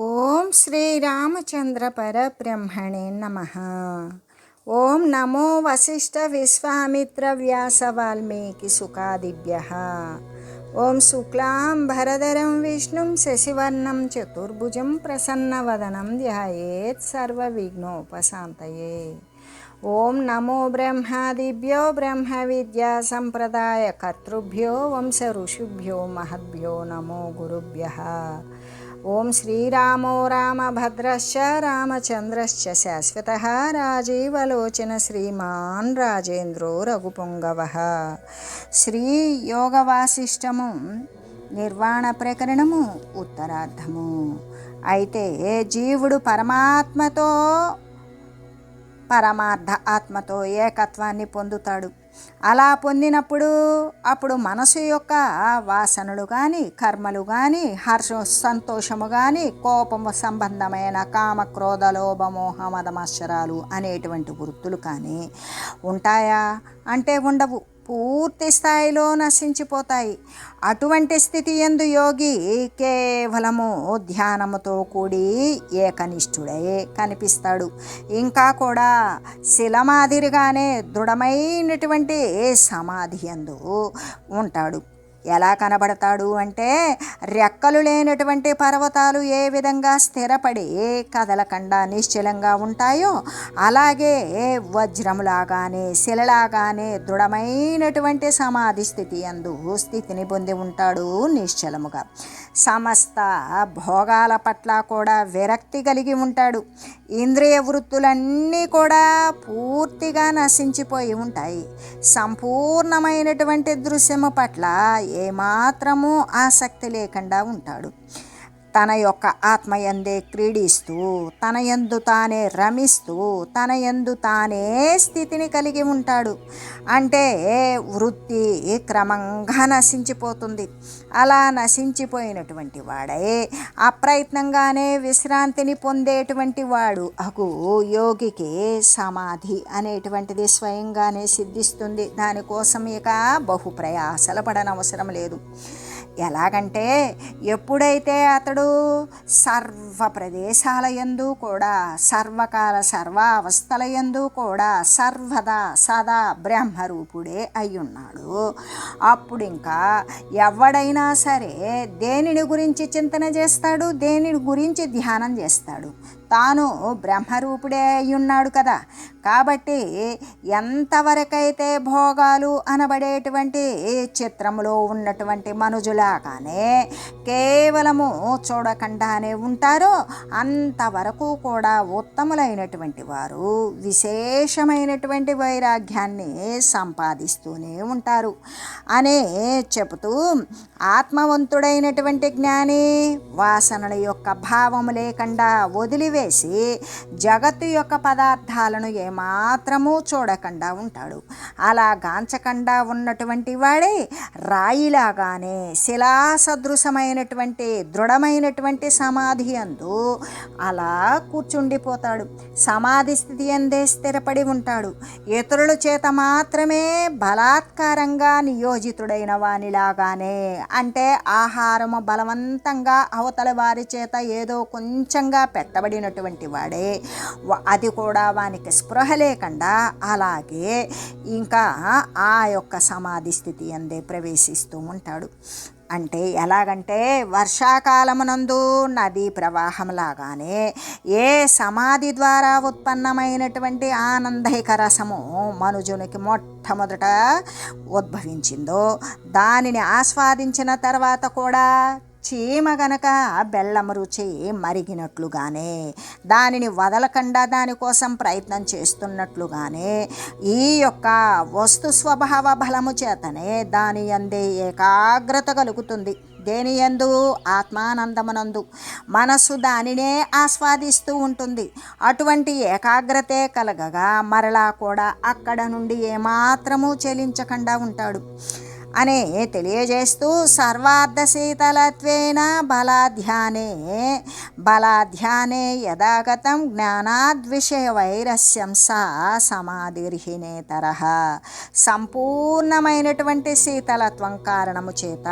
ఓం శ్రీరామచంద్ర పరబ్రహ్మణే నమ ఓం నమో వశిష్ఠ విశ్వామిత్ర వ్యాస వాల్మీకి సుఖాదిభ్య ఓం శుక్లాం భరధరం విష్ణుం శశివర్ణం చతుర్భుజం ప్రసన్నవదనం ధ్యాయేత్ సర్వవిఘ్నోపశాంతయే ఓం నమో బ్రహ్మాదిభ్యో బ్రహ్మ విద్యా సంప్రదాయ కర్తృభ్యో వంశ ఋషిభ్యో మహద్భ్యో నమో గురుభ్య ఓం శ్రీరామో రామభద్రశ్చ రామచంద్రశ్చ శాశ్వత రాజీవలోచన శ్రీమాన్ రాజేంద్రో రఘుపుంగవ. శ్రీ యోగవాసిష్టము నిర్వాణ ప్రకరణము ఉత్తరార్థము అయితే జీవుడు పరమాత్మతో పరమార్థ ఆత్మతో ఏకత్వాన్ని పొందుతాడు. అలా పొందినప్పుడు అప్పుడు మనసు యొక్క వాసనలు కానీ కర్మలు కానీ హర్ష సంతోషము కానీ కోపము సంబంధమైన కామ క్రోధ లోభ అనేటువంటి వృత్తులు కానీ ఉంటాయా? అంటే ఉండవు. పూర్తి స్థాయిలో నశించిపోతాయి. అటువంటి స్థితి ఎందు యోగి కేవలము ధ్యానముతో కూడి ఏకనిష్ఠుడే కనిపిస్తాడు. ఇంకా కూడా శిలమాదిరిగానే దృఢమైనటువంటి సమాధి ఎందు ఉంటాడు. ఎలా కనబడతాడు అంటే రెక్కలు లేనటువంటి పర్వతాలు ఏ విధంగా స్థిరపడి కదలకుండా నిశ్చలంగా ఉంటాయో అలాగే వజ్రములాగానే శిలలాగానే దృఢమైనటువంటి సమాధి స్థితి అందు స్థితిని పొంది ఉంటాడు నిశ్చలముగా. సమస్త భోగాల పట్ల కూడా విరక్తి కలిగి ఉంటాడు. ఇంద్రియ వృత్తులన్నీ కూడా పూర్తిగా నశించిపోయి ఉంటాయి. సంపూర్ణమైనటువంటి దృశ్యము పట్ల ఏమాత్రము ఆసక్తి లేకుండా ఉంటాడు. తన యొక్క ఆత్మయందే క్రీడిస్తూ తన యందు తానే రమిస్తూ తన యందు తానే స్థితిని కలిగి ఉంటాడు. అంటే వృత్తి క్రమంగా నశించిపోతుంది. అలా నశించిపోయినటువంటి వాడే అప్రయత్నంగానే విశ్రాంతిని పొందేటువంటి వాడు అగు యోగికి సమాధి అనేటువంటిది స్వయంగానే సిద్ధిస్తుంది. దానికోసం ఇక బహు ప్రయాసలు పడనవసరం లేదు. ఎలాగంటే ఎప్పుడైతే అతడు సర్వ ప్రదేశాల యందు కూడా సర్వకాల సర్వ అవస్థల యందు కూడా సర్వదా సదా బ్రహ్మరూపుడే అయ్యున్నాడు అప్పుడు ఇంకా ఎవడైనా సరే దేనిని గురించి చింతన చేస్తాడు? దేనిని గురించి ధ్యానం చేస్తాడు? తాను బ్రహ్మరూపుడే అయ్యున్నాడు కదా. కాబట్టి ఎంతవరకైతే భోగాలు అనబడేటువంటి చిత్రములో ఉన్నటువంటి మనుజులాగానే కేవలము చూడకుండానే ఉంటారో అంతవరకు కూడా ఉత్తములైనటువంటి వారు విశేషమైనటువంటి వైరాగ్యాన్ని సంపాదిస్తూనే ఉంటారు. అనే చెబుతూ ఆత్మవంతుడైనటువంటి జ్ఞాని వాసనల యొక్క భావము లేకుండా వదిలివే వదిలేసి జగత్తు యొక్క పదార్థాలను ఏమాత్రమూ చూడకుండా ఉంటాడు. అలా గాంచకుండా ఉన్నటువంటి వాడే రాయిలాగానే శిలాసదృశమైనటువంటి దృఢమైనటువంటి సమాధి అందు అలా కూర్చుండిపోతాడు. సమాధి స్థితి అందే స్థిరపడి ఉంటాడు. ఇతరుల చేత మాత్రమే బలాత్కారంగా నియోజితుడైన వానిలాగానే అంటే ఆహారము బలవంతంగా అవతల వారి చేత ఏదో కొంచెంగా పెట్టబడిన ఉన్నటువంటి వాడే. అది కూడా వానికి స్పృహ లేకుండా అలాగే ఇంకా ఆ యొక్క సమాధి స్థితి అందే ప్రవేశిస్తూ ఉంటాడు. అంటే ఎలాగంటే వర్షాకాలమునందు నదీ ప్రవాహంలాగానే ఏ సమాధి ద్వారా ఉత్పన్నమైనటువంటి ఆనందైక రసము మనుజునికి మొట్టమొదట ఉద్భవించిందో దానిని ఆస్వాదించిన తర్వాత కూడా చీమ గనక బెల్లం రుచి మరిగినట్లుగానే దానిని వదలకుండా దానికోసం ప్రయత్నం చేస్తున్నట్లుగానే ఈ యొక్క వస్తు స్వభావ బలము చేతనే దాని అందే ఏకాగ్రత కలుగుతుంది. దేని ఎందు ఆత్మానందమునందు. మనస్సు దానినే ఆస్వాదిస్తూ ఉంటుంది. అటువంటి ఏకాగ్రతే కలగగా మరలా కూడా అక్కడ నుండి ఏమాత్రము చెలించకుండా ఉంటాడు. అనే తెలియజేస్తూ సర్వార్థ శీతలత్వేన బలాధ్యానే బలాధ్యానే యథాగతం జ్ఞానాద్విషయ వైరస్యం సా సమాధిర్హినేతర. సంపూర్ణమైనటువంటి శీతలత్వం కారణము చేత.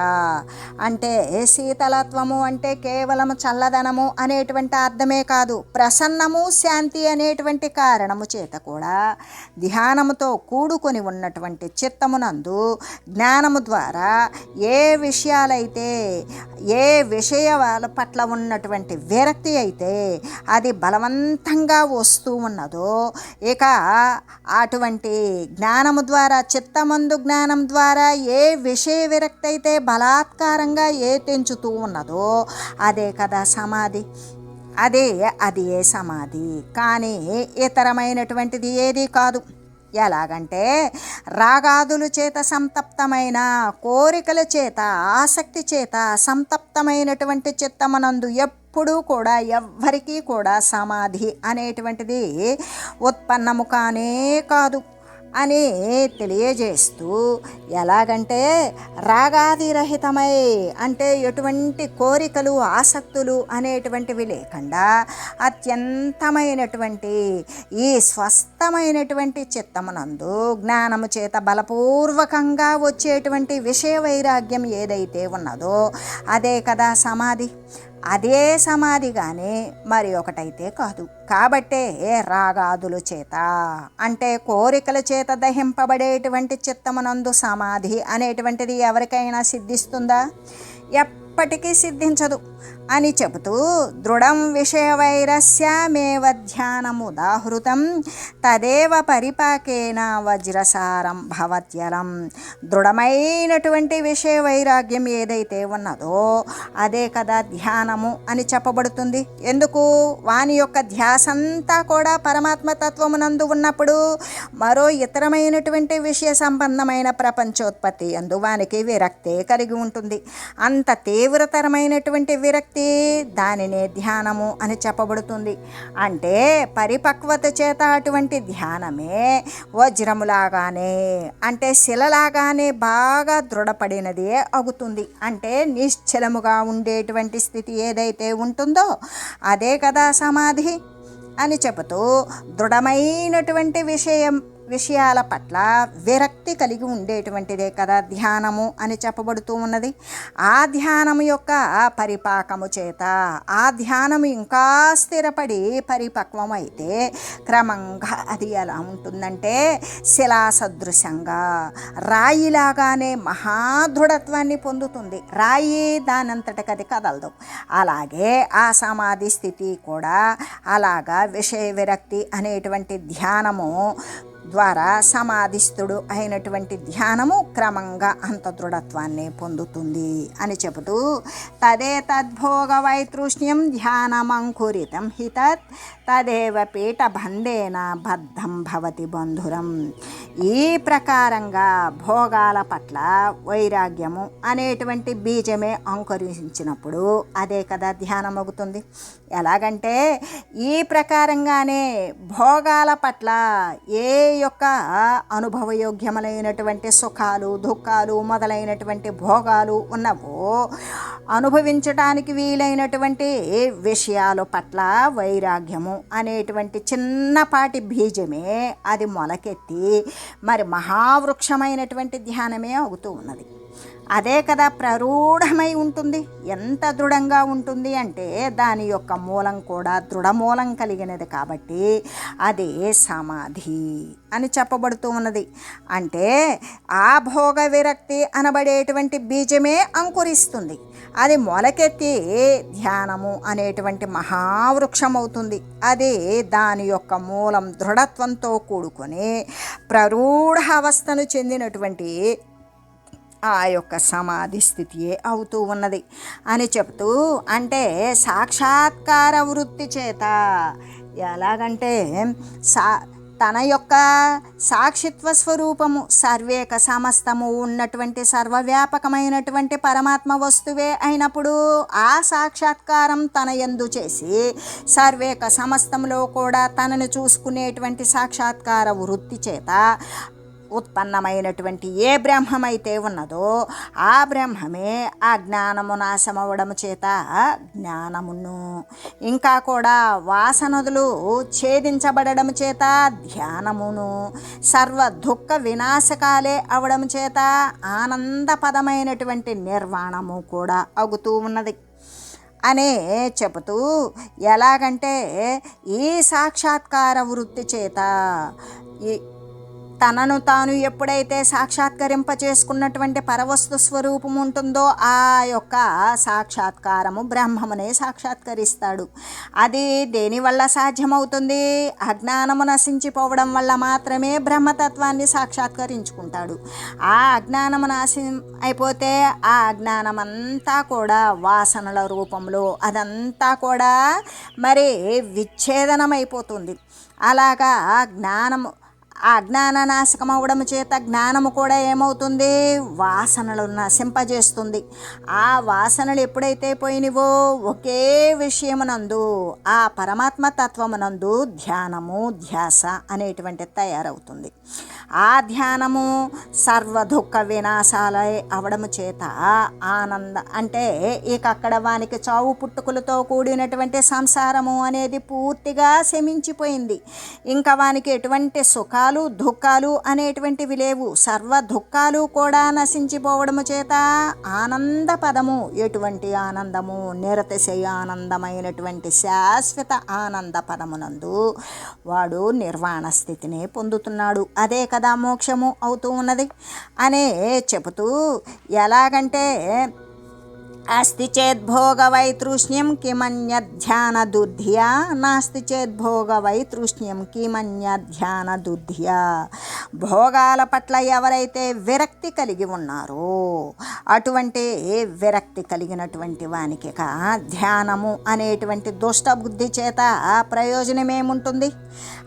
అంటే శీతలత్వము అంటే కేవలం చల్లదనము అనేటువంటి అర్థమే కాదు ప్రసన్నము శాంతి అనేటువంటి కారణము చేత కూడా ధ్యానముతో కూడుకొని ఉన్నటువంటి చిత్తమునందు జ్ఞానము ద్వారా ఏ విషయాలైతే ఏ విషయాల పట్ల ఉన్నటువంటి విరక్తి అయితే అది బలవంతంగా వస్తూ ఉన్నదో ఇక అటువంటి జ్ఞానము ద్వారా చిత్తమందు జ్ఞానం ద్వారా ఏ విషయ విరక్తి అయితే బలాత్కారంగా ఏ తెంచుతూ ఉన్నదో అదే కదా సమాధి. అదే అది ఏ సమాధి. కానీ ఇతరమైనటువంటిది ఏది కాదు. ఎలాగంటే రాగాదుల చేత సంతప్తమైన కోరికల చేత ఆసక్తి చేత సంతప్తమైనటువంటి చిత్తమనందు ఎప్పుడూ కూడా ఎవ్వరికీ కూడా సమాధి అనేటువంటిది ఉత్పన్నము కానే కాదు. అని తెలియజేస్తూ ఎలాగంటే రాగాదిరహితమై అంటే ఎటువంటి కోరికలు ఆసక్తులు అనేటువంటివి లేకుండా అత్యంతమైనటువంటి ఈ స్వస్థమైనటువంటి చిత్తమునందు జ్ఞానము చేత బలపూర్వకంగా వచ్చేటువంటి విషయ వైరాగ్యం ఏదైతే ఉన్నదో అదే కదా సమాధి. అదే సమాధిగానే మరి ఒకటైతే కాదు. కాబట్టే రాగాదుల చేత అంటే కోరికల చేత దహింపబడేటువంటి చిత్తమునందు సమాధి అనేటువంటిది ఎవరికైనా సిద్ధిస్తుందా? ఎప్పటికీ సిద్ధించదు. అని చెబుతూ దృఢం విషయ వైరస్యమేవ ధ్యానముదాహృతం తదేవ పరిపాకేన వజ్రసారం భవత్యలం. దృఢమైనటువంటి విషయ వైరాగ్యం ఏదైతే ఉన్నదో అదే కదా ధ్యానము అని చెప్పబడుతుంది. ఎందుకు? వాని యొక్క ధ్యాసంతా కూడా పరమాత్మ తత్వమునందు ఉన్నప్పుడు మరో ఇతరమైనటువంటి విషయ సంబంధమైన ప్రపంచోత్పత్తి అందు వానికి విరక్తే కలిగి ఉంటుంది. అంత తీవ్రతరమైనటువంటి విరక్తి దానినే ధ్యానము అని చెప్పబడుతుంది. అంటే పరిపక్వత చేత అటువంటి ధ్యానమే వజ్రములాగానే అంటే శిలలాగానే బాగా దృఢపడినదే అవుతుంది. అంటే నిశ్చలముగా ఉండేటువంటి స్థితి ఏదైతే ఉంటుందో అదే కదా సమాధి అని చెబుతూ దృఢమైనటువంటి విషయం విషయాల పట్ల విరక్తి కలిగి ఉండేటువంటిదే కదా ధ్యానము అని చెప్పబడుతూ ఉన్నది. ఆ ధ్యానము యొక్క పరిపాకము చేత ఆ ధ్యానము ఇంకా స్థిరపడి పరిపక్వం అయితే క్రమంగా అది ఎలా ఉంటుందంటే శిలా సదృశంగా రాయిలాగానే మహాదృఢత్వాన్ని పొందుతుంది. రాయి దానంతటికి అది కదలదు. అలాగే ఆ సమాధి స్థితి కూడా అలాగా విషయ విరక్తి అనేటువంటి ధ్యానము ద్వారా సమాధిస్థుడు అయినటువంటి ధ్యానము క్రమంగా అంత దృఢత్వాన్ని పొందుతుంది అని చెబుతూ తదే తద్భోగ వైతృష్ణ్యం ధ్యానమంకురితం హితత్ తదేవ పీఠబంధేన బద్ధం భవతి బంధురం. ఈ ప్రకారంగా భోగాల పట్ల వైరాగ్యము అనేటువంటి బీజమే అంకురించినప్పుడు అదే కదా ధ్యానం అవుతుంది ఎలాగంటే ఈ ప్రకారంగానే భోగాల పట్ల ఏ యొక్క అనుభవయోగ్యములైనటువంటి సుఖాలు దుఃఖాలు మొదలైనటువంటి భోగాలు ఉన్నవో అనుభవించడానికి వీలైనటువంటి విషయాల పట్ల వైరాగ్యము అనేటువంటి చిన్నపాటి బీజమే అది మొలకెత్తి మరి మహావృక్షమైనటువంటి ధ్యానమే అవుతూ ఉన్నది. అదే కదా ప్రరూఢమై ఉంటుంది. ఎంత దృఢంగా ఉంటుంది అంటే దాని యొక్క మూలం కూడా దృఢమూలం కలిగినది కాబట్టి అదే సమాధి అని చెప్పబడుతూ ఉన్నది. అంటే ఆ భోగ విరక్తి అనబడేటువంటి బీజమే అంకురిస్తుంది. అది మొలకెత్తి ధ్యానము అనేటువంటి మహావృక్షమవుతుంది. అది దాని యొక్క మూలం దృఢత్వంతో కూడుకొని ప్రరూఢ అవస్థను చెందినటువంటి ఆ యొక్క సమాధి స్థితియే అవుతూ ఉన్నది. అని చెప్తూ అంటే సాక్షాత్కార వృత్తి చేత ఎలాగంటే సా తన యొక్క సాక్షిత్వ స్వరూపము సర్వేక సమస్తము ఉన్నటువంటి సర్వవ్యాపకమైనటువంటి పరమాత్మ వస్తువే అయినప్పుడు ఆ సాక్షాత్కారం తన ఎందు చేసి సర్వేక సమస్తంలో కూడా తనను చూసుకునేటువంటి సాక్షాత్కార వృత్తి చేత ఉత్పన్నమైనటువంటి ఏ బ్రహ్మమైతే ఉన్నదో ఆ బ్రహ్మమే ఆ జ్ఞానము నాశమవడం చేత జ్ఞానమును. ఇంకా కూడా వాసనదులు ఛేదించబడడం చేత ధ్యానమును. సర్వ దుఃఖ వినాశకాలే అవడం చేత ఆనందపదమైనటువంటి నిర్వాణము కూడా అగుతూ ఉన్నది. అనే చెబుతూ ఎలాగంటే ఈ సాక్షాత్కార వృత్తి చేత ఈ తనను తాను ఎప్పుడైతే సాక్షాత్కరింప చేసుకున్నటువంటి పరవస్తు స్వరూపం ఉంటుందో ఆ యొక్క సాక్షాత్కారము బ్రహ్మమునే సాక్షాత్కరిస్తాడు. అది దేనివల్ల సాధ్యమవుతుంది? అజ్ఞానము నశించిపోవడం వల్ల మాత్రమే బ్రహ్మతత్వాన్ని సాక్షాత్కరించుకుంటాడు. ఆ అజ్ఞానము నాశి అయిపోతే ఆ అజ్ఞానమంతా కూడా వాసనల రూపంలో అదంతా కూడా మరి విచ్ఛేదనమైపోతుంది. అలాగా జ్ఞానము ఆ అజ్ఞాన నాశకం అవడం చేత జ్ఞానము కూడా ఏమవుతుంది? వాసనలు నశింపజేస్తుంది ఆ వాసనలు ఎప్పుడైతే పోయినవో ఒకే విషయమునందు ఆ పరమాత్మ తత్వమునందు ధ్యానము ధ్యాస అనేటువంటి తయారవుతుంది. ఆ ధ్యానము సర్వ దుఃఖ వినాశాలే అవడము చేత ఆనంద అంటే ఇక అక్కడ వానికి చావు పుట్టుకలతో కూడినటువంటి సంసారము అనేది పూర్తిగా శమించిపోయింది. ఇంకా వానికి ఎటువంటి సుఖాలు దుఃఖాలు అనేటువంటివి లేవు. సర్వ దుఃఖాలు కూడా నశించిపోవడము చేత ఆనంద పదము ఎటువంటి ఆనందము? నిరతిశయ ఆనందమైనటువంటి శాశ్వత ఆనంద పదమునందు వాడు నిర్వాణ స్థితిని పొందుతున్నాడు. అదే కదా మోక్షము అవుతూ ఉన్నది? అనే చెబుతూ ఎలాగంటే అస్తి చేత్ భోగవై తృష్ణ్యం కిమన్య ధ్యాన దుర్ధ్యా నాస్తి చేద్ భోగవై తృష్ణ్యం కిమన్య ధ్యాన దుర్ధ్యా భోగాల పట్ల ఎవరైతే విరక్తి కలిగి ఉన్నారో అటువంటి విరక్తి కలిగినటువంటి వానికి ధ్యానము అనేటువంటి దుష్టబుద్ధి చేత ప్రయోజనం ఏముంటుంది?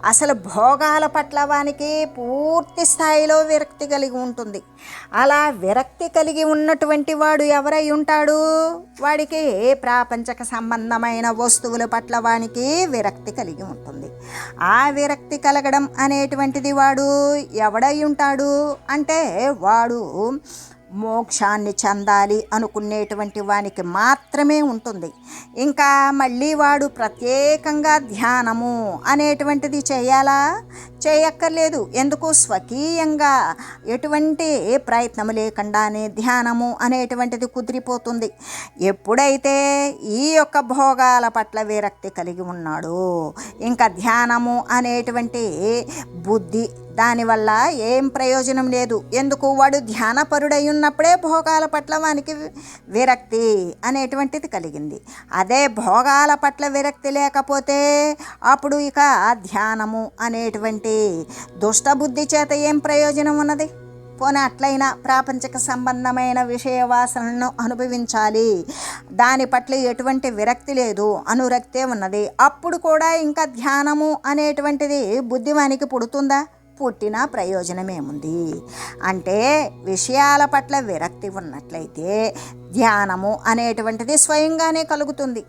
అసలు భోగాల పట్ల వానికి పూర్తి స్థాయిలో విరక్తి కలిగి ఉంటుంది. అలా విరక్తి కలిగి ఉన్నటువంటి వాడు ఎవరై ఉంటాడు? వాడికి ప్రాపంచక సంబంధమైన వస్తువుల పట్ల వానికి విరక్తి కలిగి ఉంటుంది. ఆ విరక్తి కలగడం అనేటువంటిది వాడు ఎవడై ఉంటాడు అంటే వాడు మోక్షాన్ని చెందాలి అనుకునేటువంటి వానికి మాత్రమే ఉంటుంది. ఇంకా మళ్ళీ వాడు ప్రత్యేకంగా ధ్యానము అనేటువంటిది చేయాలా? చేయక్కర్లేదు. ఎందుకు? స్వకీయంగా ఎటువంటి ప్రయత్నం లేకుండానే ధ్యానము అనేటువంటిది కుదిరిపోతుంది. ఎప్పుడైతే ఈ యొక్క భోగాల పట్ల విరక్తి కలిగి ఉన్నాడో ఇంకా ధ్యానము అనేటువంటి బుద్ధి దానివల్ల ఏం ప్రయోజనం లేదు. ఎందుకు? వాడు ధ్యానపరుడై ఉన్నప్పుడే భోగాల పట్ల వానికి విరక్తి అనేటువంటిది కలిగింది. అదే భోగాల పట్ల విరక్తి లేకపోతే అప్పుడు ఇక ధ్యానము అనేటువంటి దుష్టబుద్ధి చేత ఏం ప్రయోజనం ఉన్నది? పోనీ అట్లయినా ప్రాపంచిక సంబంధమైన విషయ వాసనను అనుభవించాలి. దాని పట్ల ఎటువంటి విరక్తి లేదు అనురక్తే ఉన్నది. అప్పుడు కూడా ఇంకా ధ్యానము అనేటువంటిది బుద్ధివానికి పుడుతుందా? పుట్టిన ప్రయోజనమేముంది? అంటే విషయాల పట్ల విరక్తి ఉన్నట్లయితే ధ్యానము అనేటువంటిది స్వయంగానే కలుగుతుంది.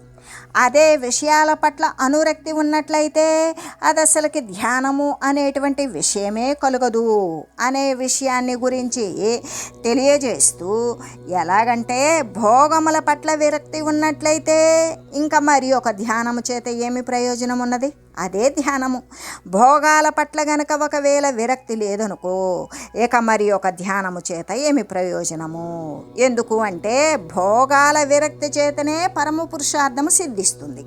అదే విషయాల పట్ల అనురక్తి ఉన్నట్లయితే అది అసలుకి ధ్యానము అనేటువంటి విషయమే కలగదు అనే విషయాన్ని గురించి తెలియజేస్తూ ఎలాగంటే భోగముల పట్ల విరక్తి ఉన్నట్లయితే ఇంకా మరి ఒక ధ్యానము చేత ఏమి ప్రయోజనం ఉన్నది అదే ధ్యానము. భోగాల పట్ల గనక ఒకవేళ విరక్తి లేదనుకో ఇక మరి ఒక ధ్యానము చేత ఏమి ప్రయోజనము? ఎందుకు అంటే భోగాల విరక్తి చేతనే పరమ పురుషార్థము సిద్ధిస్తుంది.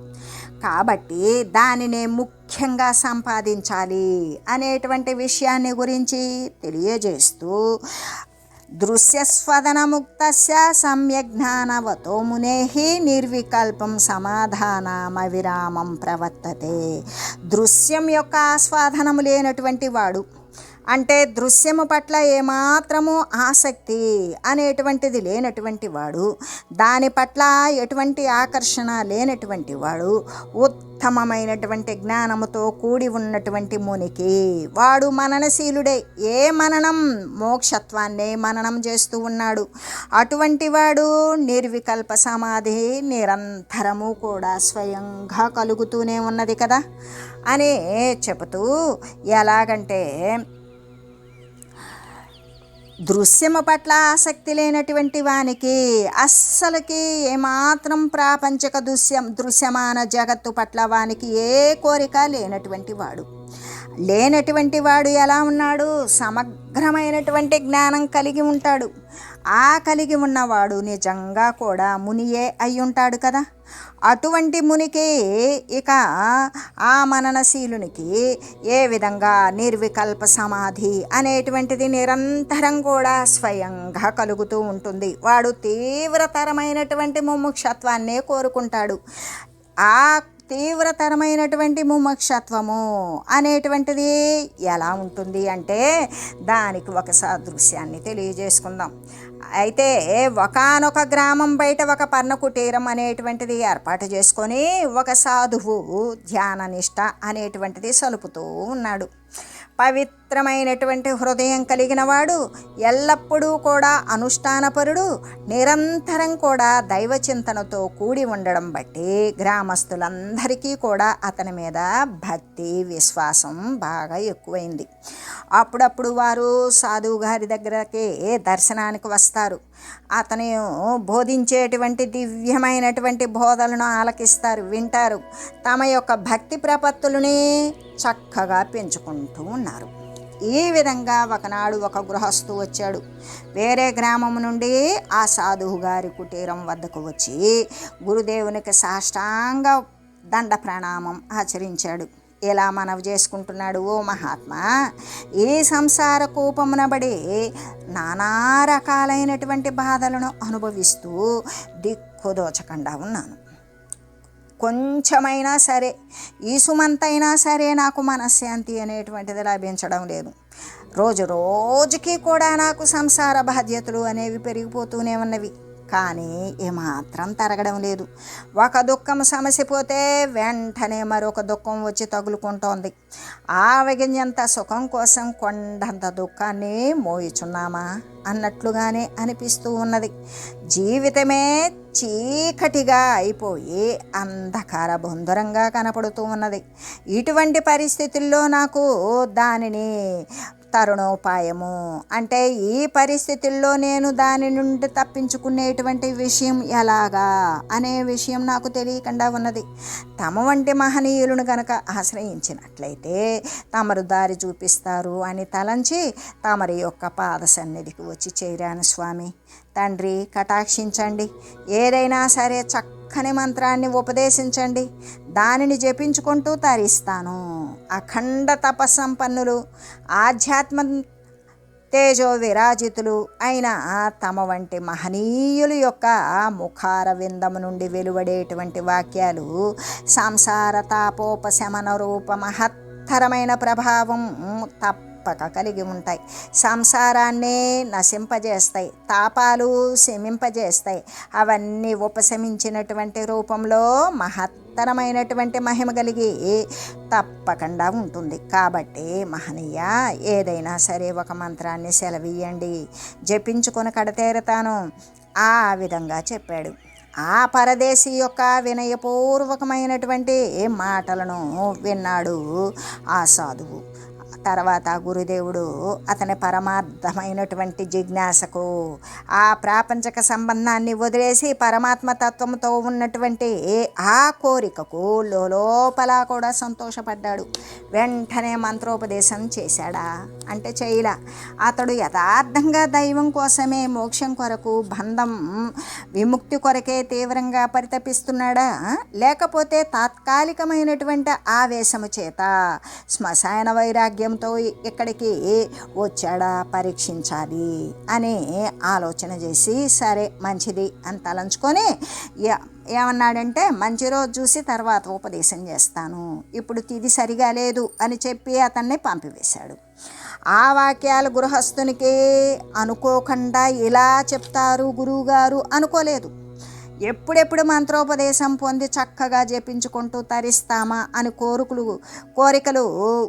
కాబట్టి దానినే ముఖ్యంగా సంపాదించాలి అనేటువంటి విషయాన్ని గురించి తెలియజేస్తూ దృశ్యస్వదనముక్త సమ్యజ్ఞానవతో మునే నిర్వికల్పం సమాధానమ విరామం ప్రవర్తతే. దృశ్యం యొక్క ఆస్వాదనము లేనటువంటి వాడు అంటే దృశ్యము పట్ల ఏమాత్రము ఆసక్తి అనేటువంటిది లేనటువంటి వాడు దాని పట్ల ఎటువంటి ఆకర్షణ లేనటువంటి వాడు ఉత్తమమైనటువంటి జ్ఞానముతో కూడి ఉన్నటువంటి మునికి. వాడు మననశీలుడే ఏ మననం? మోక్షత్వాన్నే మననం చేస్తూ ఉన్నాడు. అటువంటి వాడు నిర్వికల్ప సమాధి నిరంతరము కూడా స్వయంగా కలుగుతూనే ఉన్నది కదా? అని చెబుతూ ఎలాగంటే దృశ్యము పట్ల ఆసక్తి లేనటువంటి వానికి అస్సలకి ఏమాత్రం ప్రాపంచక దృశ్యం దృశ్యమాన జగత్తు పట్ల వానికి ఏ కోరిక లేనటువంటి వాడు. లేనటువంటి వాడు ఎలా ఉన్నాడు? సమగ్రమైనటువంటి జ్ఞానం కలిగి ఉంటాడు. ఆ కలిగి ఉన్నవాడు నిజంగా కూడా మునియే అయి ఉంటాడు కదా. అటువంటి మునికి ఇక ఆ మననశీలునికి ఏ విధంగా నిర్వికల్ప సమాధి అనేటువంటిది నిరంతరం కూడా స్వయంగా కలుగుతూ ఉంటుంది. వాడు తీవ్రతరమైనటువంటి ముముక్షత్వాన్నే కోరుకుంటాడు. ఆ తీవ్రతరమైనటువంటి ముమక్షత్వము అనేటువంటిది ఎలా ఉంటుంది అంటే దానికి ఒక సాదృశ్యాన్ని తెలియజేసుకుందాం. అయితే ఒకనొక గ్రామం బయట ఒక పర్ణ కుటీరం అనేటువంటిది ఏర్పాటు చేసుకొని ఒక సాధువు ధ్యాననిష్ట అనేటువంటిది సలుపుతూ ఉన్నాడు. పవిత్రమైనటువంటి హృదయం కలిగిన వాడు ఎల్లప్పుడూ కూడా అనుష్ఠానపరుడు నిరంతరం కూడా దైవ చింతనతో కూడి ఉండడం బట్టి గ్రామస్తులందరికీ కూడా అతని మీద భక్తి విశ్వాసం బాగా ఎక్కువైంది. అప్పుడప్పుడు వారు సాధువు గారి దగ్గరకే దర్శనానికి వస్తారు. అతను బోధించేటువంటి దివ్యమైనటువంటి బోధలను ఆలకిస్తారు వింటారు. తమ యొక్క భక్తి ప్రపత్తులని చక్కగా పెంచుకుంటూ ఉన్నారు. ఈ విధంగా ఒకనాడు ఒక గృహస్థు వచ్చాడు. వేరే గ్రామం నుండి ఆ సాధువు గారి కుటీరం వద్దకు వచ్చి గురుదేవునికి సాష్టాంగ దండ ప్రణామం ఆచరించాడు. ఇలా మనవి చేసుకుంటున్నాడు ఓ మహాత్మా ఈ సంసార కూపమునబడి నానా రకాలైనటువంటి బాధలను అనుభవిస్తూ దిక్కుదోచకుండా ఉన్నాను. కొంచెమైనా సరే ఈసుమంతైనా సరే నాకు మనశ్శాంతి అనేటువంటిది లభించడం లేదు. రోజు రోజుకి కూడా నాకు సంసార బాధ్యతలు అనేవి పెరిగిపోతూనే ఉన్నవి. కానీ ఏమాత్రం తరగడం లేదు. ఒక దుఃఖం సమసిపోతే వెంటనే మరొక దుఃఖం వచ్చి తగులుకుంటోంది. ఆవగింజంత సుఖం కోసం కొండంత దుఃఖాన్ని మోయిచున్నామా? అన్నట్లుగానే అనిపిస్తూ ఉన్నది. జీవితమే చీకటిగా అయిపోయి అంధకార బొందరంగా కనపడుతూ ఉన్నది. ఇటువంటి పరిస్థితుల్లో నాకు దానిని తరుణోపాయము. అంటే ఈ పరిస్థితుల్లో నేను దాని నుండి తప్పించుకునేటువంటి విషయం ఎలాగా అనే విషయం నాకు తెలియకుండా ఉన్నది. తమ వంటి మహనీయులను గనక ఆశ్రయించినట్లయితే తమరు దారి చూపిస్తారు అని తలంచి తమరి యొక్క పాద సన్నిధికి వచ్చి చేరాను స్వామి. తండ్రి కటాక్షించండి. ఏదైనా సరే చక్కని మంత్రాన్ని ఉపదేశించండి. దానిని జపించుకుంటూ తరిస్తాను. అఖండ తపస్సంపన్నులు ఆధ్యాత్మ తేజో విరాజితులు అయిన తమ వంటి మహనీయుల యొక్క ముఖార విందము నుండి వెలువడేటువంటి వాక్యాలు సంసార తాపోపశమన రూప మహత్తరమైన ప్రభావం తప్పక కలిగి ఉంటాయి సంసారాన్ని నశింపజేస్తాయి. తాపాలు శమింపజేస్తాయి. అవన్నీ ఉపశమించినటువంటి రూపంలో మహత్తరమైనటువంటి మహిమ కలిగి తప్పకుండా ఉంటుంది. కాబట్టి మహనీయ ఏదైనా సరే ఒక మంత్రాన్ని సెలవియ్యండి. జపించుకొని కడతేరతాను ఆ విధంగా చెప్పాడు. ఆ పరదేశీ యొక్క వినయపూర్వకమైనటువంటి మాటలను విన్నాడు ఆ సాధువు. తర్వాత గురుదేవుడు అతని పరమార్థమైనటువంటి జిజ్ఞాసకు ఆ ప్రాపంచక సంబంధాన్ని వదిలేసి పరమాత్మ తత్వంతో ఉన్నటువంటి ఆ కోరికకు లోపల కూడా సంతోషపడ్డాడు. వెంటనే మంత్రోపదేశం చేశాడా? అంటే చేయలా. అతడు యథార్థంగా దైవం కోసమే మోక్షం కొరకు బంధం విముక్తి కొరకే తీవ్రంగా పరితపిస్తున్నాడా? లేకపోతే తాత్కాలికమైనటువంటి ఆవేశము చేత శ్మశాన వైరాగ్యంతో ఇక్కడికి వచ్చాడా? పరీక్షించాలి అని ఆలోచన చేసి సరే మంచిది అని తలంచుకొని ఏమన్నాడంటే మంచి రోజు చూసి తర్వాత ఉపదేశం చేస్తాను. ఇప్పుడు తిది సరిగా లేదు అని చెప్పి అతన్ని పంపివేశాడు. ఆ వాక్యాలు గృహస్థునికి అనుకోకుండా ఇలా చెప్తారు గురువుగారు అనుకోలేదు. ఎప్పుడెప్పుడు మంత్రోపదేశం పొంది చక్కగా జపించుకుంటూ తరిస్తామా అని కోరికలు కోరికలు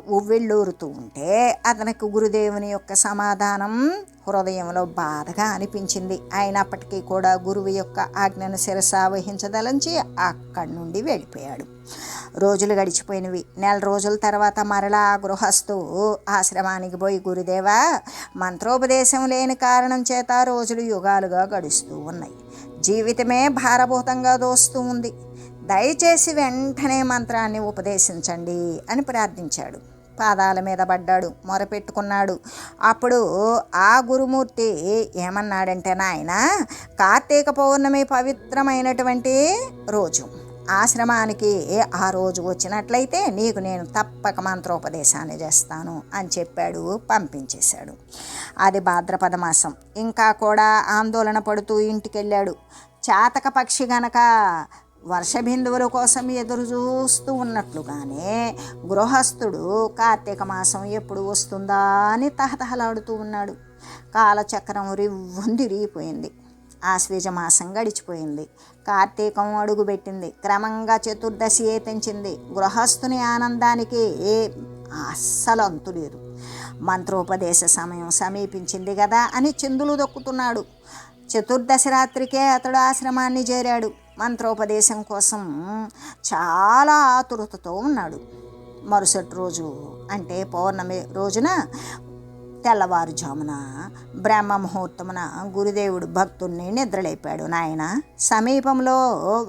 ఉవ్విళ్ళూరుతూ ఉంటే అతనికి గురుదేవుని యొక్క సమాధానం హృదయంలో బాధగా అనిపించింది. అయినప్పటికీ కూడా గురువు యొక్క ఆజ్ఞను శిరసా వహించదలంచి అక్కడి నుండి వెళ్ళిపోయాడు. రోజులు గడిచిపోయినవి. నెల రోజుల తర్వాత మరలా గృహస్థు ఆశ్రమానికి పోయి గురుదేవా మంత్రోపదేశం లేని కారణం చేత రోజులు యుగాలుగా గడుస్తూ ఉన్నాయి. జీవితమే భారభూతంగా దోస్తూ ఉంది. దయచేసి వెంటనే మంత్రాన్ని ఉపదేశించండి అని ప్రార్థించాడు. పాదాల మీద పడ్డాడు మొరపెట్టుకున్నాడు. అప్పుడు ఆ గురుమూర్తి ఏమన్నాడంటే నాయన కార్తీక పౌర్ణమి పవిత్రమైనటువంటి రోజు. ఆశ్రమానికి ఆ రోజు వచ్చినట్లయితే నీకు నేను తప్పక మంత్రోపదేశాన్ని చేస్తాను అని చెప్పాడు పంపించేశాడు. అది భాద్రపద మాసం. ఇంకా కూడా ఆందోళన పడుతూ ఇంటికెళ్ళాడు. చాతక పక్షి గనక వర్షబిందువుల కోసం ఎదురు చూస్తూ ఉన్నట్లుగానే గృహస్థుడు కార్తీక మాసం ఎప్పుడు వస్తుందా అని తహతహలాడుతూ ఉన్నాడు. కాలచక్రం రివ్వుంది రీపోయింది మాసం గడిచిపోయింది. కార్తీకం అడుగుపెట్టింది. క్రమంగా చతుర్దశి ఏతించింది. గృహస్థుని ఆనందానికి ఏ అస్సలు అంతు లేదు. మంత్రోపదేశ సమయం సమీపించింది కదా అని చిందులు దొక్కుతున్నాడు. చతుర్దశి రాత్రికే అతడు ఆశ్రమాన్ని చేరాడు. మంత్రోపదేశం కోసం చాలా ఆతురతతో ఉన్నాడు. మరుసటి రోజు అంటే పౌర్ణమి రోజున తెల్లవారుజామున బ్రహ్మ ముహూర్తమున గురుదేవుడు భక్తుణ్ణి నిద్రలేపాడు. నాయన సమీపంలో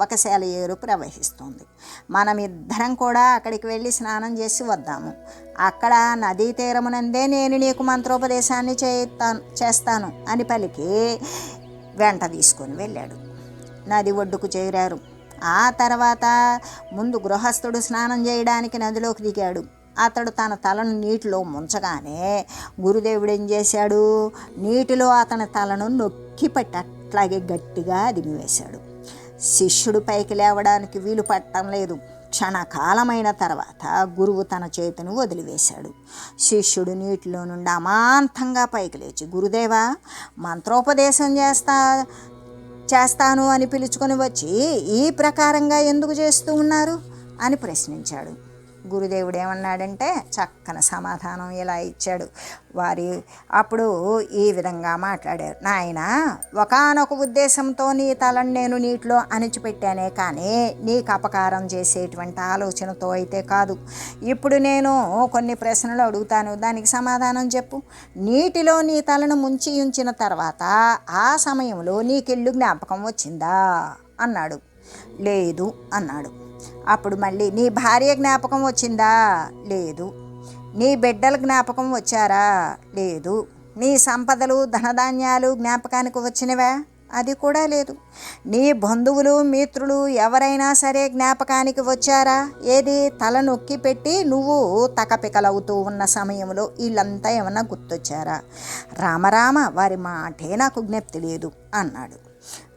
ఒక ఏరు ప్రవహిస్తుంది. మనమిద్దరం కూడా అక్కడికి వెళ్ళి స్నానం చేసి వద్దాము. అక్కడ నదీ తీరమునందే నేను నీకు మంత్రోపదేశాన్ని చేస్తాను చేస్తాను అని పలికి వెంట తీసుకొని వెళ్ళాడు. నది ఒడ్డుకు చేరారు. ఆ తర్వాత ముందు గృహస్థుడు స్నానం చేయడానికి నదిలోకి దిగాడు. అతడు తన తలను నీటిలో ముంచగానే గురుదేవుడు ఏం చేశాడు? నీటిలో అతని తలను నొక్కిపట్టి అట్లాగే గట్టిగా అదిమివేశాడు. శిష్యుడు పైకి లేవడానికి వీలు పట్టడం లేదు. క్షణకాలమైన తర్వాత గురువు తన చేతిని వదిలివేశాడు. శిష్యుడు నీటిలో నుండి అమాంతంగా పైకి లేచి గురుదేవా మంత్రోపదేశం చేస్తా చేస్తాను అని పిలుచుకొని వచ్చి ఈ ప్రకారంగా ఎందుకు చేస్తూ ఉన్నారు? అని ప్రశ్నించాడు. గురుదేవుడు ఏమన్నాడంటే చక్కని సమాధానం ఇలా ఇచ్చాడు. వారి అప్పుడు ఈ విధంగా మాట్లాడారు. నాయన ఒకనొక ఉద్దేశంతో నీ తలను నేను నీటిలో అణిచిపెట్టానే కానీ నీకు అపకారం చేసేటువంటి ఆలోచనతో అయితే కాదు. ఇప్పుడు నేను కొన్ని ప్రశ్నలు అడుగుతాను. దానికి సమాధానం చెప్పు. నీటిలో నీ తలను ముంచి ఉంచిన తర్వాత ఆ సమయంలో నీకెళ్ళు జ్ఞాపకం వచ్చిందా? అన్నాడు. లేదు అన్నాడు. అప్పుడు మళ్ళీ నీ భార్య జ్ఞాపకం వచ్చిందా? లేదు. నీ బిడ్డల జ్ఞాపకం వచ్చారా? లేదు. నీ సంపదలు ధనధాన్యాలు జ్ఞాపకానికి వచ్చినవా? అది కూడా లేదు. నీ బంధువులు మిత్రులు ఎవరైనా సరే జ్ఞాపకానికి వచ్చారా? ఏది? తల నొక్కి పెట్టి నువ్వు తకపికలవుతూ ఉన్న సమయంలో వీళ్ళంతా ఏమన్నా గుర్తొచ్చారా? రామరామ వారి మాటే నాకు జ్ఞప్తి లేదు అన్నాడు.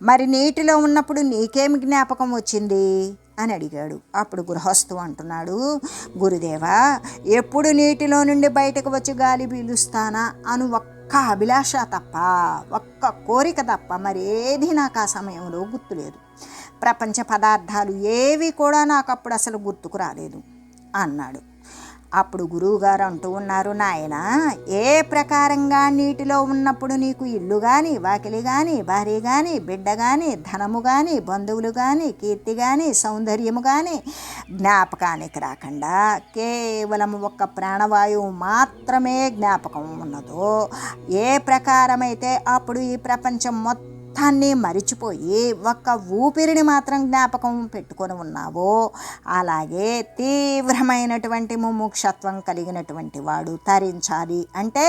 మరి నీటిలో ఉన్నప్పుడు నీకేమి జ్ఞాపకం వచ్చింది? అని అడిగాడు. అప్పుడు గృహస్థు అంటున్నాడు గురుదేవా ఎప్పుడు నీటిలో నుండి బయటకు వచ్చి గాలి పీలుస్తానా? అను ఒక్క అభిలాష తప్ప ఒక్క కోరిక తప్ప మరేది నాకు ఆ సమయంలో గుర్తులేదు. ప్రపంచ పదార్థాలు ఏవి కూడా నాకు అప్పుడు అసలు గుర్తుకు రాలేదు అన్నాడు. అప్పుడు గురువుగారు అంటూ ఉన్నారు నాయన ఏ ప్రకారంగా నీటిలో ఉన్నప్పుడు నీకు ఇల్లు కానీ వాకిలి కానీ భార్య కానీ బిడ్డ కానీ ధనము కానీ బంధువులు కానీ కీర్తి కానీ సౌందర్యము కానీ జ్ఞాపకానికి రాకుండా కేవలం ఒక్క ప్రాణవాయువు మాత్రమే జ్ఞాపకం ఉన్నదో ఏ ప్రకారమైతే అప్పుడు ఈ ప్రపంచం మొత్తం మొత్తాన్ని మరిచిపోయి ఒక్క ఊపిరిని మాత్రం జ్ఞాపకం పెట్టుకొని ఉన్నావో? అలాగే తీవ్రమైనటువంటి ముముక్షత్వం కలిగినటువంటి వాడు తరించాలి అంటే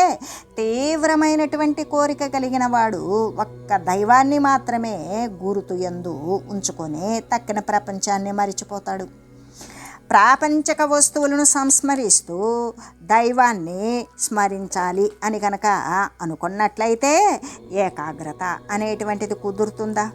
తీవ్రమైనటువంటి కోరిక కలిగిన వాడు ఒక్క దైవాన్ని మాత్రమే గురుతు ఎందు ఉంచుకొని తక్కిన ప్రపంచాన్ని మరిచిపోతాడు. ప్రాపంచక వస్తువులను సంస్మరిస్తూ దైవాన్ని స్మరించాలి అని కనుక అనుకున్నట్లయితే ఏకాగ్రత అనేటువంటిది కుదురుతుందా?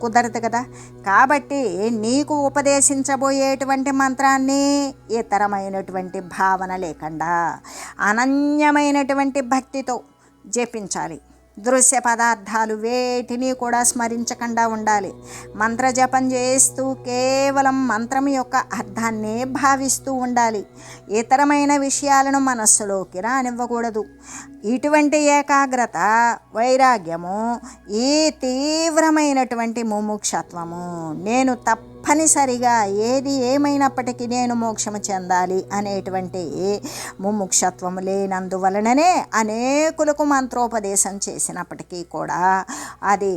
కుదరదు కదా. కాబట్టి నీకు ఉపదేశించబోయేటువంటి మంత్రాన్ని ఇతరమైనటువంటి భావన లేకుండా అనన్యమైనటువంటి భక్తితో జపించాలి. దృశ్య పదార్థాలు వేటిని కూడా స్మరించకుండా ఉండాలి. మంత్రజపం చేస్తూ కేవలం మంత్రం యొక్క అర్థాన్నే భావిస్తూ ఉండాలి. ఇతరమైన విషయాలను మనస్సులోకి రానివ్వకూడదు. ఇటువంటి ఏకాగ్రత వైరాగ్యము ఈ తీవ్రమైనటువంటి ముముక్షత్వము. నేను తప్పనిసరిగా ఏది ఏమైనప్పటికీ నేను మోక్షము చెందాలి అనేటువంటి ముముక్షత్వము లేనందువలననే అనేకులకు మంత్రోపదేశం చేసినప్పటికీ కూడా అది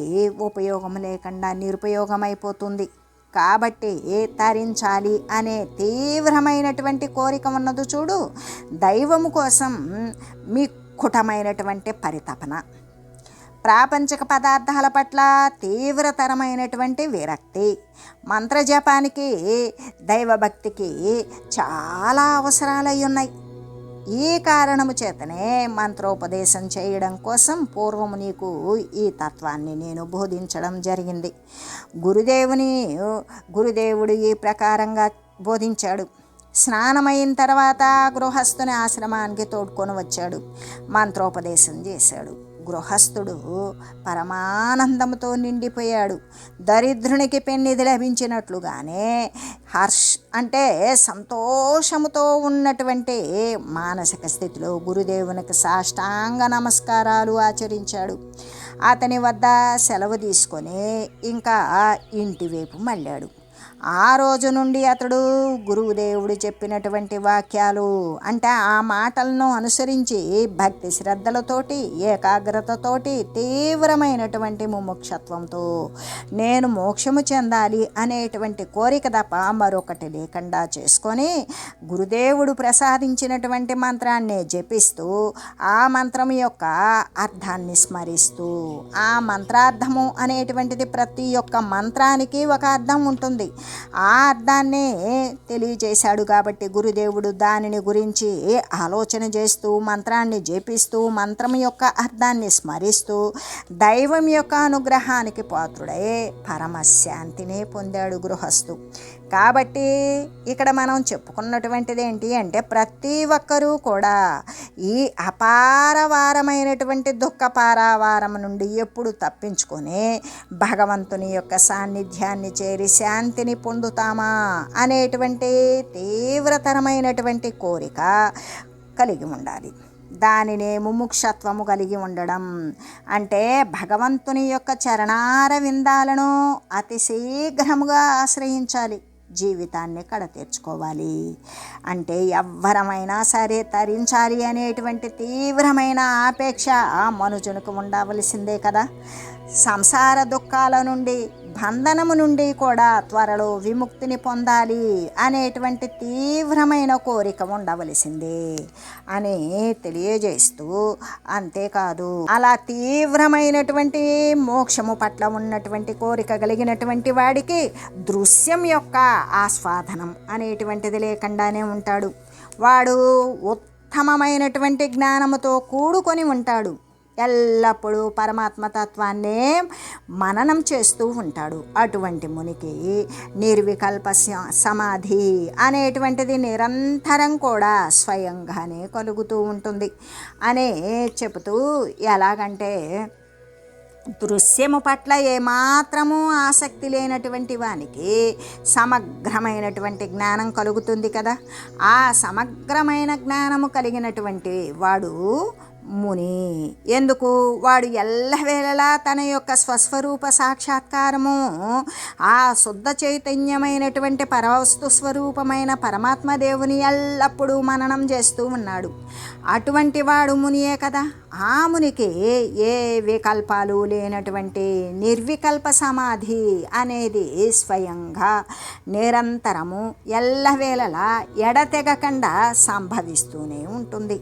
ఉపయోగం లేకుండా నిరుపయోగమైపోతుంది. కాబట్టి తరించాలి అనే తీవ్రమైనటువంటి కోరిక ఉన్నది చూడు. దైవము కోసం మీ కుటమైనటువంటి పరితపన. ప్రాపంచిక పదార్థాల పట్ల తీవ్రతరమైనటువంటి విరక్తి. మంత్రజపానికి దైవభక్తికి చాలా అవసరాలై ఉన్నాయి. ఈ కారణము చేతనే మంత్రోపదేశం చేయడం కోసం పూర్వము నీకు ఈ తత్వాన్ని నేను బోధించడం జరిగింది. గురుదేవుని గురుదేవుడు ఈ ప్రకారంగా బోధించాడు. స్నానమైన తర్వాత గృహస్థుని ఆశ్రమానికి తోడుకొని వచ్చాడు. మంత్రోపదేశం చేశాడు. గృహస్థుడు పరమానందంతో నిండిపోయాడు. దరిద్రునికి పెన్నిధి లభించినట్లుగానే హర్ష్ అంటే సంతోషముతో ఉన్నటువంటి మానసిక స్థితిలో గురుదేవునికి సాష్టాంగ నమస్కారాలు ఆచరించాడు. అతని వద్ద సెలవు తీసుకొని ఇంకా ఇంటివైపు మళ్ళాడు. ఆ రోజు నుండి అతడు గురువుదేవుడు చెప్పినటువంటి వాక్యాలు అంటే ఆ మాటలను అనుసరించి భక్తి శ్రద్ధలతోటి ఏకాగ్రతతోటి తీవ్రమైనటువంటి ముముక్షత్వంతో నేను మోక్షము చెందాలి అనేటువంటి కోరిక తప్ప మరొకటి లేకుండా చేసుకొని గురుదేవుడు ప్రసాదించినటువంటి మంత్రాన్ని జపిస్తూ ఆ మంత్రం యొక్క అర్థాన్ని స్మరిస్తూ ఆ మంత్రార్థము అనేటువంటిది ప్రతి ఒక్క మంత్రానికి ఒక అర్థం ఉంటుంది. ఆ అర్థాన్నే తెలియజేశాడు కాబట్టి గురుదేవుడు దానిని గురించి ఆలోచన చేస్తూ మంత్రాన్ని జపిస్తూ మంత్రం యొక్క అర్థాన్ని స్మరిస్తూ దైవం యొక్క అనుగ్రహానికి పాత్రుడై పరమశాంతిని పొందాడు గృహస్థు. కాబట్టి ఇక్కడ మనం చెప్పుకున్నటువంటిది ఏంటి అంటే ప్రతి ఒక్కరూ కూడా ఈ అపారవారమైనటువంటి దుఃఖపారావారం నుండి ఎప్పుడు తప్పించుకొని భగవంతుని యొక్క సాన్నిధ్యాన్ని చేరి శాంతిని పొందుతామా అనేటువంటి తీవ్రతరమైనటువంటి కోరిక కలిగి ఉండాలి. దానినే ముముక్షత్వము కలిగి ఉండడం అంటే భగవంతుని యొక్క చరణార విందాలను అతి శీఘ్రముగా ఆశ్రయించాలి. జీవితాన్ని కడతీర్చుకోవాలి అంటే ఎవ్వరమైనా సరే తరించాలి అనేటువంటి తీవ్రమైన ఆపేక్ష ఆ మనుజునికి ఉండవలసిందే కదా. సంసార దుఃఖాల నుండి బంధనము నుండి కూడా త్వరలో విముక్తిని పొందాలి అనేటువంటి తీవ్రమైన కోరిక ఉండవలసిందే అని తెలియజేస్తూ అంతేకాదు అలా తీవ్రమైనటువంటి మోక్షము పట్ల ఉన్నటువంటి కోరిక కలిగినటువంటి వాడికి దృశ్యం యొక్క ఆస్వాదనం అనేటువంటిది లేకుండానే ఉంటాడు. వాడు ఉత్తమమైనటువంటి జ్ఞానముతో కూడుకొని ఉంటాడు. ఎల్లప్పుడూ పరమాత్మ తత్వాన్నే మననం చేస్తూ ఉంటాడు. అటువంటి మునికి నిర్వికల్ప స- సమాధి అనేటువంటిది నిరంతరం కూడా స్వయంగానే కలుగుతూ ఉంటుంది. అనే చెబుతూ ఎలాగంటే దృశ్యము పట్ల ఏమాత్రము ఆసక్తి లేనటువంటి వానికి సమగ్రమైనటువంటి జ్ఞానం కలుగుతుంది కదా. ఆ సమగ్రమైన జ్ఞానము కలిగినటువంటి వాడు ముని ఎందుకు? వాడు ఎల్లవేళలా తన యొక్క స్వస్వరూప సాక్షాత్కారము ఆ శుద్ధ చైతన్యమైనటువంటి పరవస్తు స్వరూపమైన పరమాత్మ దేవుని ఎల్లప్పుడూ మననం చేస్తూ ఉన్నాడు. అటువంటి వాడు మునియే కదా. ఆ మునికి ఏ వికల్పాలు లేనటువంటి నిర్వికల్ప సమాధి అనేది స్వయంగా నిరంతరము ఎల్లవేళలా ఎడతెగకుండా సంభవిస్తూనే ఉంటుంది.